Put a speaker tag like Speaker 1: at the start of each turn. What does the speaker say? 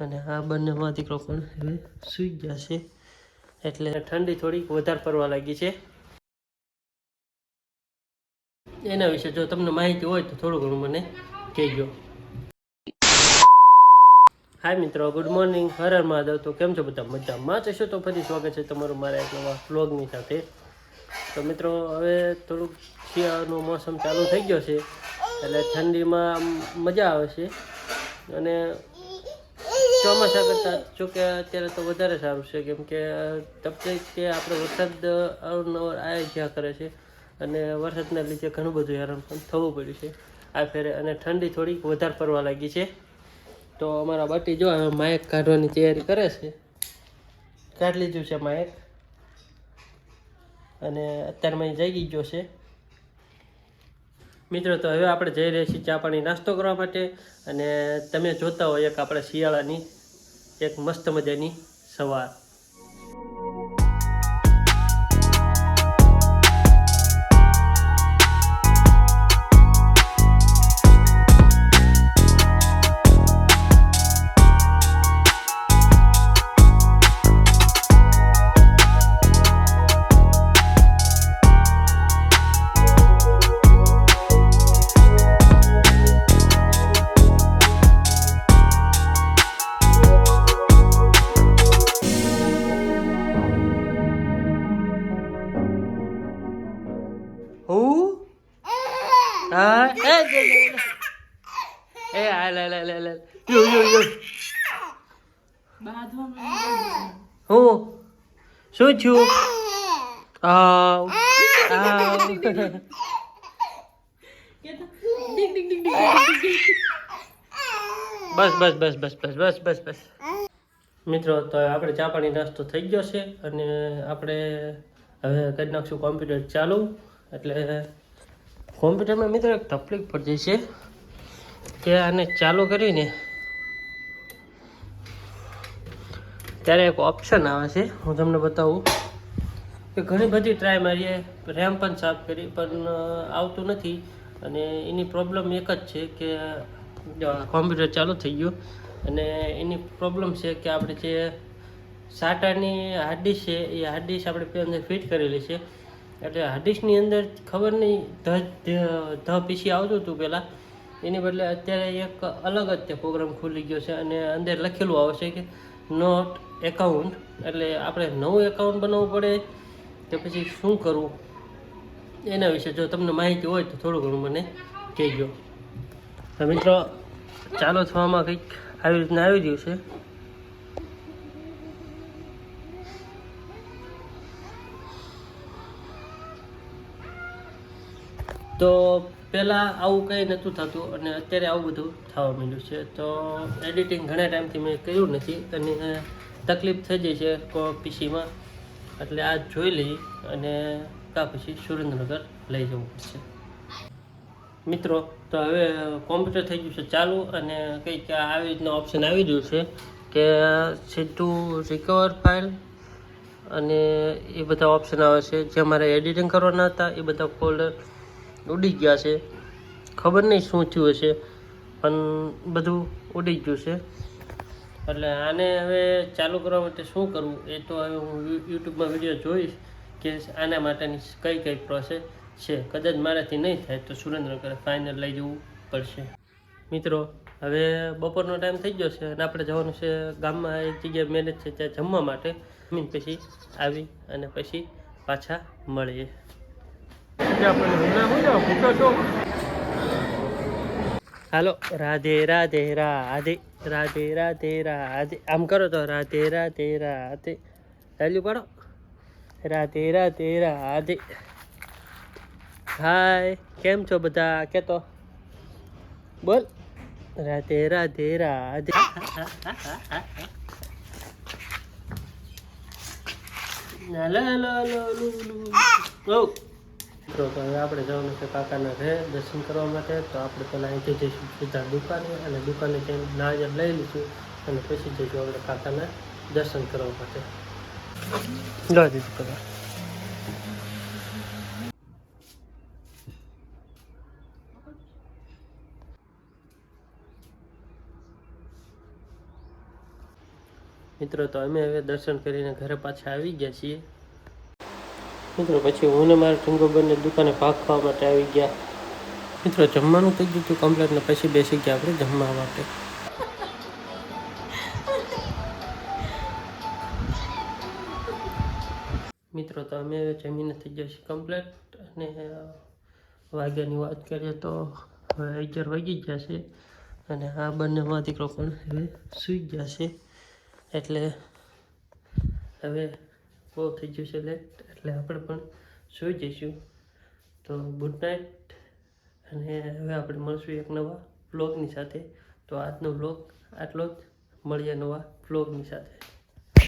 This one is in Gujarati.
Speaker 1: અને આ બંનેમાં દીકરો પણ હવે સૂઈ ગયા છે. એટલે ઠંડી થોડીક વધારે પડવા લાગી છે. એના વિશે જો તમને માહિતી હોય તો થોડું ઘણું મને કહેજો. હાય મિત્રો ગુડ મોર્નિંગ હર મહાદેવ. તો કેમ છો બધા? મજામાં જશો તો ફરી સ્વાગત છે તમારું મારા એક નવા વ્લોગની સાથે. તો મિત્રો, હવે થોડુંક શિયાળાનો મોસમ ચાલુ થઈ ગયો છે. એટલે ઠંડીમાં મજા આવે છે. અને ચોમાસા કરતાં જોકે અત્યારે તો વધારે સારું છે, કેમ કે તપતે કે આપણે વરસાદ અવનવર આયોજ્યા જ્યાં કરે છે અને વરસાદના લીધે ઘણું બધું હેરાન પણ થવું પડ્યું છે. આ ફેરે અને ઠંડી થોડીક વધારે પડવા લાગી છે. તો અમારા બાટી જો હવે માયક કાઢવાની તૈયારી કરે છે. કાઢી લીધું છે માયક. અને અત્યારમાં જાગી ગયો છે. મિત્રો, તો હવે આપણે જઈ રહ્યા છીએ ચા પાણી નાસ્તો કરવા માટે અને તમે જોતા હોય એક આપણે શિયાળાની એક મસ્ત મજાની સવાર. લે, લે. એ આ લે લે લે લે યુ યુ યુ હું શું છું આવ આવ બસ બસ બસ બસ બસ બસ બસ બસ મિત્રો તો આપણે ચા પાણી નાસ્તો થઈ ગયો છે અને આપણે હવે કરી નાખશું કોમ્પ્યુટર ચાલુ. એટલે કોમ્પ્યુટરમાં મિત્રો એક તકલીફ પડી છે કે આને ચાલુ કરીને ત્યારે એક ઓપ્શન આવે છે. હું તમને બતાવું કે ઘણી બધી ટ્રાય મારીએ રેમ પણ સાફ કરી, પણ આવતું નથી અને એની પ્રોબ્લેમ એક જ છે કે કોમ્પ્યુટર ચાલુ થઈ ગયું અને એની પ્રોબ્લેમ છે કે આપણે જે સાટાની હાર્ડ ડિસ્ક છે, એ હાર્ડ ડિસ્ક આપણે અંદર ફિટ કરેલી છે. એટલે હાર્ડિસ્કની અંદર ખબર નહીં ધ, ધ- પીસી આવતું હતું પહેલાં એની બદલે અત્યારે એક અલગ જ તે પ્રોગ્રામ ખુલી ગયો છે અને અંદર લખેલું આવશે કે નોટ એકાઉન્ટ એટલે આપણે નવું એકાઉન્ટ બનાવવું પડે કે પછી શું કરવું? એના વિશે જો તમને માહિતી હોય તો થોડું ઘણું મને કહેજો. મિત્રો, ચાલુ થવામાં કંઈક આવી રીતના આવી ગયું છે. તો પહેલાં આવું કંઈ નહોતું થતું અને અત્યારે આવું બધું થવા માંડ્યું છે. તો એડિટિંગ ઘણા ટાઈમથી મેં કર્યું નથી અને તકલીફ થઈ જાય છે કો પીસીમાં. એટલે આ જોઈ લઈ અને કા પછી સુરેન્દ્રનગર લઈ જવું પડશે. મિત્રો, તો હવે કોમ્પ્યુટર થઈ ગયું છે ચાલુ અને કંઈક આવી રીતના ઓપ્શન આવી ગયું છે કે સીધું રિકવર ફાઇલ અને એ બધા ઓપ્શન આવે છે. જે મારે એડિટિંગ કરવાના હતા, એ બધા ફોલ્ડર ઉડી ગયા છે. ખબર નહીં શું થયું હશે, પણ બધું ઉડી ગયું છે. એટલે આને હવે ચાલુ કરવા માટે શું કરવું? એ તો હવે હું યુટ્યુબમાં વીડિયો જોઈશ કે આના માટેની કઈ કઈ પ્રોસેસ છે. કદાચ મારાથી નહીં થાય તો સુરેન્દ્રનગર ફાઇનલ લઈ જવું પડશે. મિત્રો, હવે બપોરનો ટાઈમ થઈ ગયો છે અને આપણે જવાનું છે ગામમાં. એક જગ્યાએ મેનેજ છે ત્યાં જમવા માટે. જમીન પછી આવી અને પછી પાછા મળીએ. હાલો, રાધે રાધે રાધે રાધે રાધે રાધે. આમ કરો તો, રાધે રાધે રાધે. ચાલ્યું પાડો. રાધે રાધે રાધે. હાય, કેમ છો બધા? કે તો? બોલ. રાધે રાધે રાધે. લા લા લા લા, લુ તો હવે આપણે જવાનું છે કાકાના ઘરે દર્શન કરવા માટે. તો આપણે પહેલાં અહીંથી જઈશું સીધા દુકાને અને દુકાને જઈને નાજર લઈ લઈશું અને પછી જઈશું આપણે કાકાના દર્શન કરવા માટે. લઈ દીધું પહેલાં. મિત્રો, તો અમે હવે દર્શન કરીને ઘરે પાછા આવી ગયા છીએ. મિત્રો, પછી હું ને મારા ટુંગો બંને દુકાને ભાગ માટે આવી ગયા. મિત્રો, જમવાનું થઈ ગયું હતું કમ્પ્લેટ ને પછી બેસી ગયા આપણે જમવા માટે. મિત્રો, તો અમે જમીને થઈ ગયા છીએ કમ્પ્લેટ અને વાગ્યાની વાત કરીએ તો હવે અગિયાર વાગી ગયા છે અને આ બંનેમાં દીકરો પણ હવે સૂઈ ગયા છે. એટલે હવે બહુ થઈ ગયું છે લેટ એટલે આપણે પણ સૂઈ જઈશું. તો ગુડ નાઇટ અને હવે આપણે મળશું એક નવા બ્લોગની સાથે. તો આજનો બ્લોગ આટલો જ. મળીએ નવા બ્લોગની સાથે.